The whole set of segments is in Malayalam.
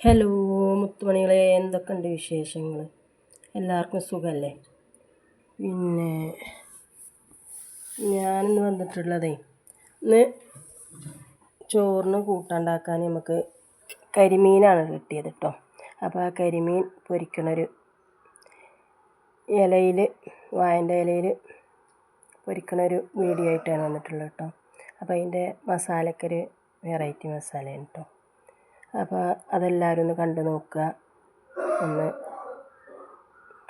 ഹലോ മുത്തുമണികളെ എന്തൊക്കെയുണ്ട് വിശേഷങ്ങൾ എല്ലാവർക്കും സുഖമല്ലേ പിന്നെ ഞാനിന്ന് വന്നിട്ടുള്ളതേ ഇന്ന് ചോറിന് കൂട്ടുണ്ടാക്കാൻ നമുക്ക് കരിമീനാണ് കിട്ടിയത് കേട്ടോ അപ്പോൾ ആ കരിമീൻ പൊരിക്കണൊരു ഇലയിൽ വായന്റെ ഇലയിൽ പൊരിക്കണൊരു വീഡിയോ ആയിട്ടാണ് വന്നിട്ടുള്ളത് കേട്ടോ അപ്പോൾ അതിന്റെ മസാലക്കൊരു വെറൈറ്റി മസാലയാണ് കേട്ടോ അപ്പോൾ അതെല്ലാവരും ഒന്ന് കണ്ടു നോക്കുക. ഒന്ന്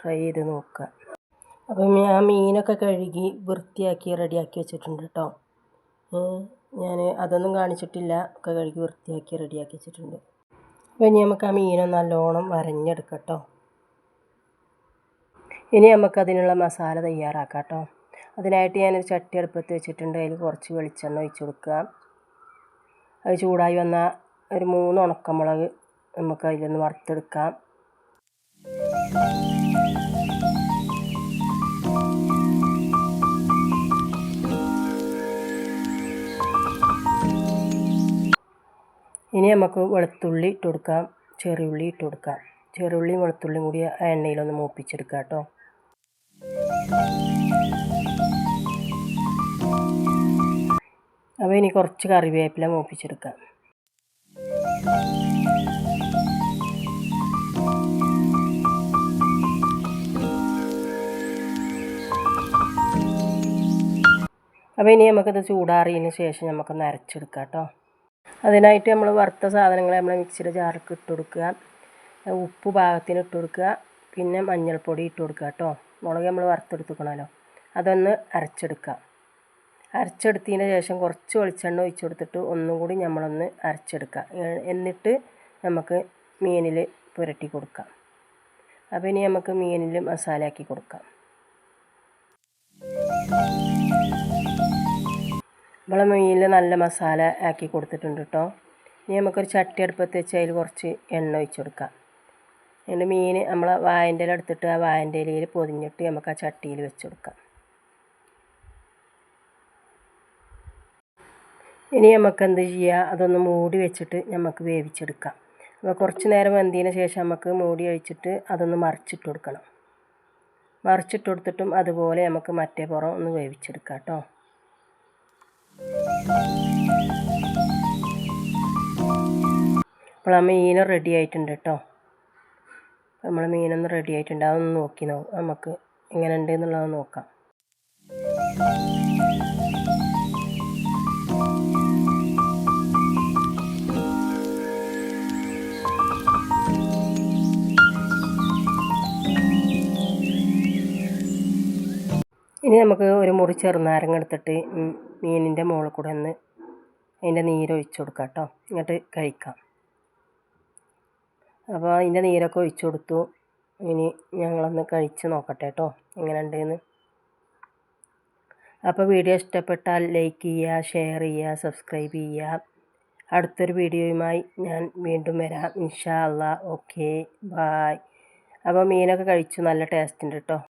ട്രൈ ചെയ്ത് നോക്കുക. അപ്പം ഞാൻ മീനൊക്കെ കഴുകി വൃത്തിയാക്കി റെഡിയാക്കി വെച്ചിട്ടുണ്ട് കേട്ടോ. ഞാൻ അതൊന്നും കാണിച്ചിട്ടില്ല. ഒക്കെ കഴുകി വൃത്തിയാക്കി റെഡിയാക്കി വെച്ചിട്ടുണ്ട്. അപ്പോൾ ഇനി നമുക്ക് ആ മീനെ നല്ലോണം വരഞ്ഞെടുക്കാം കേട്ടോ. ഇനി നമുക്ക് അതിനുള്ള മസാല തയ്യാറാക്കാം കേട്ടോ. അതിനായിട്ട് ഞാനൊരു ചട്ടി അടുപ്പത്ത് വെച്ചിട്ടുണ്ട്. അതിൽ കുറച്ച് വെളിച്ചെണ്ണ ഒഴിച്ച് കൊടുക്കുക. അത് ചൂടായി വന്നാൽ ഒരു മൂന്ന് ഉണക്കമുളക് നമുക്ക് അതിൽ നിന്ന് വറുത്തെടുക്കാം. ഇനി നമുക്ക് വെളുത്തുള്ളി ഇട്ട് കൊടുക്കാം. ചെറിയുള്ളി ഇട്ട് കൊടുക്കാം. ചെറിയുള്ളിയും വെളുത്തുള്ളിയും കൂടി ആ എണ്ണയിലൊന്ന് മൂപ്പിച്ചെടുക്കാം കേട്ടോ. അപ്പോൾ ഇനി കുറച്ച് കറിവേപ്പില മൂപ്പിച്ചെടുക്കാം. അപ്പോൾ ഇനി നമുക്കത് ചൂടാറിയതിന് ശേഷം നമുക്കൊന്ന് അരച്ചെടുക്കാം കേട്ടോ. അതിനായിട്ട് നമ്മൾ വറുത്ത സാധനങ്ങൾ നമ്മൾ മിക്സിയുടെ ജാറിലേക്ക് ഇട്ട് കൊടുക്കുക. ഉപ്പ് പാകത്തിന് ഇട്ട് കൊടുക്കുക. പിന്നെ മഞ്ഞൾപ്പൊടി ഇട്ട് കൊടുക്കുക കേട്ടോ. മുളക് നമ്മൾ വറുത്തെടുത്തുക്കണമല്ലോ അതൊന്ന് അരച്ചെടുക്കുക അരച്ചെടുത്തതിന് ശേഷം കുറച്ച് വെളിച്ചെണ്ണ ഒഴിച്ച് കൊടുത്തിട്ട് ഒന്നും കൂടി നമ്മളൊന്ന് അരച്ചെടുക്കുക. എന്നിട്ട് നമുക്ക് മീനിൽ പുരട്ടി കൊടുക്കാം. അപ്പോൾ ഇനി നമുക്ക് മീനിൽ മസാല ആക്കി കൊടുക്കാം. നമ്മളെ മീനിൽ നല്ല മസാല ആക്കി കൊടുത്തിട്ടുണ്ട് കേട്ടോ ഇനി നമുക്കൊരു ചട്ടി അടുപ്പത്ത് വെച്ച് അതിൽ കുറച്ച് എണ്ണ ഒഴിച്ചു കൊടുക്കാം. എന്നിട്ട് മീൻ നമ്മൾ വായന്റെ ഇല എടുത്തിട്ട് ആ വായന്റെ ഇലയിൽ പൊതിഞ്ഞിട്ട് നമുക്ക് ആ ചട്ടിയിൽ വെച്ച് കൊടുക്കാം. ഇനി നമുക്ക് എന്ത് ചെയ്യുക അതൊന്ന് മൂടി വെച്ചിട്ട് നമുക്ക് വേവിച്ചെടുക്കാം. അപ്പോൾ കുറച്ച് നേരം വെന്തതിന് ശേഷം നമുക്ക് മൂടി ഒഴിച്ചിട്ട് അതൊന്ന് മറിച്ചിട്ട് കൊടുക്കണം. മറിച്ചിട്ട് കൊടുത്തിട്ടും അതുപോലെ നമുക്ക് മറ്റേ പുറം ഒന്ന് വേവിച്ചെടുക്കാം കേട്ടോ. അപ്പോൾ ആ മീൻ റെഡി ആയിട്ടുണ്ട് കേട്ടോ. നമ്മൾ മീനൊന്ന് റെഡി ആയിട്ടുണ്ട്. അതൊന്ന് നോക്കി നമുക്ക് എങ്ങനെ ഉണ്ട് എന്നുള്ളത് നോക്കാം. ഇനി നമുക്ക് ഒരു മുറി ചെറുനാരങ്ങ എടുത്തിട്ട് മീനിന്റെ മുകളിൽ കൂടെ ഒന്ന് അതിന്റെ നീരൊഴിച്ച് കൊടുക്കാം കേട്ടോ. എന്നിട്ട് കഴിക്കാം. അപ്പോൾ അതിന്റെ നീരൊക്കെ ഒഴിച്ചു കൊടുത്തു. ഇനി ഞങ്ങളൊന്ന് കഴിച്ച് നോക്കട്ടെ കേട്ടോ. എങ്ങനെ ഉണ്ടെന്ന് അപ്പോൾ വീഡിയോ ഇഷ്ടപ്പെട്ടാൽ ലൈക്ക് ചെയ്യുക ഷെയർ ചെയ്യുക സബ്സ്ക്രൈബ് ചെയ്യുക. അടുത്തൊരു വീഡിയോയുമായി ഞാൻ വീണ്ടും വരാം. ഇൻഷാ അള്ളാ. ഓക്കെ. ബായ്. അപ്പോൾ മീനൊക്കെ കഴിച്ചു. നല്ല ടേസ്റ്റ് ഉണ്ട് കേട്ടോ.